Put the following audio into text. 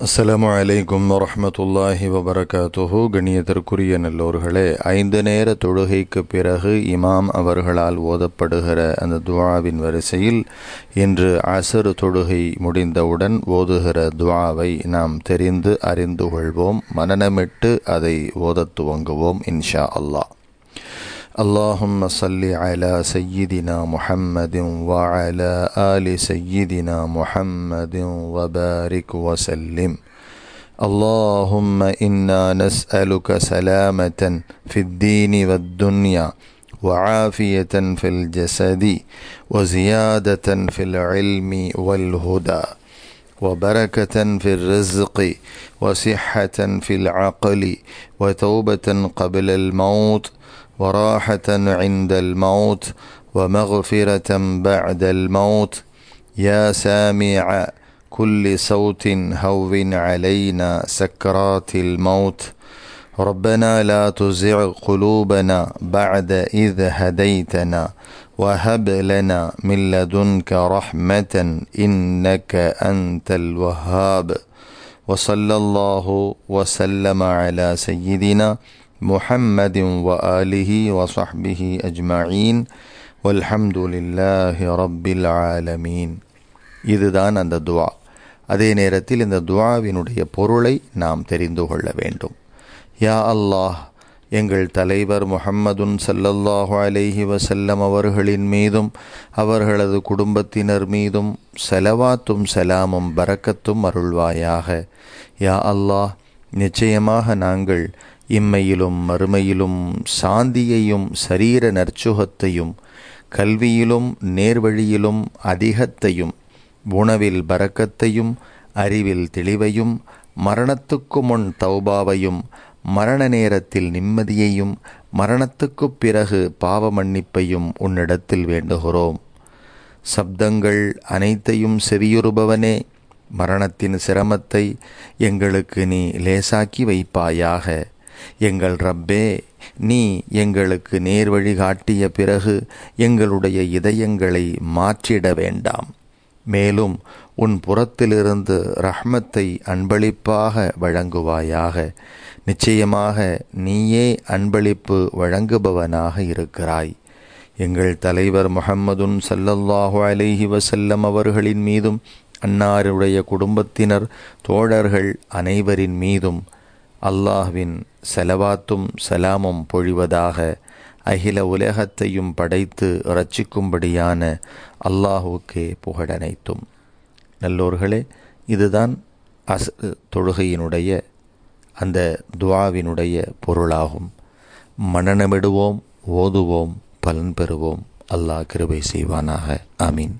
அஸ்லாம் அலைக்கும் வரமத்துல்லாஹி வபரகாத்துஹு. கணியத்திற்குரிய நல்லோர்களே ஐந்து நேர தொழுகைக்கு பிறகு இமாம் அவர்களால் ஓதப்படுகிற அந்த துவாவின் வரிசையில் இன்று அசர் தொழுகை முடிந்தவுடன் ஓதுகிற துவாவை நாம் தெரிந்து அறிந்து கொள்வோம். மனநமிட்டு அதை ஓதத் துவங்குவோம் இன்ஷா அல்லாஹ். اللهم صل على سيدنا محمد وعلى آل سيدنا محمد وبارك وسلم. اللهم إنا نسألك سلامة في الدين والدنيا وعافية في الجسد وزيادة في العلم والهدى وبركة في الرزق وصحة في العقل وتوبة قبل الموت. وراحة عند الموت ومغفرة بعد الموت. يا سامع كل صوت هون علينا سكرات الموت. ربنا لا تزع قلوبنا بعد إذ هديتنا وهب لنا من لدنك رحمة إنك أنت الوهاب. وصلى الله وسلم على سيدنا محمد وآله وصحبه أجمعين والحمد لله رب العالمين இதுதான் அந்த துவா அதே நேரத்தில் இந்த துவாவினுடைய பொருளை நாம் தெரிந்து கொள்ள வேண்டும் யா அல்லாஹ் எங்கள் தலைவர் முஹம்மதுன் சல்லல்லாஹு அலைஹி வசல்லம் அவர்களின் மீதும் அவர்களது குடும்பத்தினர் மீதும் செலவாத்தும் சலாமும் பரக்கத்தும் அருள்வாயாக யா அல்லாஹ் நிச்சயமாக நாங்கள் இம்மையிலும் மறுமையிலும் சாந்தியையும் சரீர நற்சுகத்தையும் கல்வியிலும் நேர்வழியிலும் அதிகத்தையும் உணவில் பறக்கத்தையும் அறிவில் தெளிவையும் மரணத்துக்கு முன் தௌபாவையும் மரண நேரத்தில் நிம்மதியையும் மரணத்துக்குப் பிறகு பாவ மன்னிப்பையும் உன்னிடத்தில் வேண்டுகிறோம். சப்தங்கள் அனைத்தையும் செவியுறுபவனே மரணத்தின் சிரமத்தை எங்களுக்கு நீ லேசாக்கி வைப்பாயாக. எங்கள் ரப்பே நீ எங்களுக்கு நேர்வழி காட்டிய பிறகு எங்களுடைய இதயங்களை மாற்றிட வேண்டாம். மேலும் உன் புறத்திலிருந்து ரஹ்மத்தை அன்பளிப்பாக வழங்குவாயாக. நிச்சயமாக நீயே அன்பளிப்பு வழங்குபவனாக இருக்கிறாய். எங்கள் தலைவர் முகம்மதுன் சல்லல்லாஹு அலைஹி வசல்லம் அவர்களின் மீதும் அன்னாருடைய குடும்பத்தினர் தோழர்கள் அனைவரின் மீதும் அல்லாஹ்வின் செலவாத்தும் சலாமும் பொழிவதாக அகில உலகத்தையும் படைத்து ரட்சிக்கும்படியான அல்லாஹுக்கே புகழனைத்தும். நல்லோர்களே இதுதான் அஸ் தொழுகையினுடைய அந்த துவாவினுடைய பொருளாகும். மனநமிடுவோம் ஓதுவோம் பலன் பெறுவோம். அல்லாஹ் கிருபை செய்வானாக. ஆமீன்.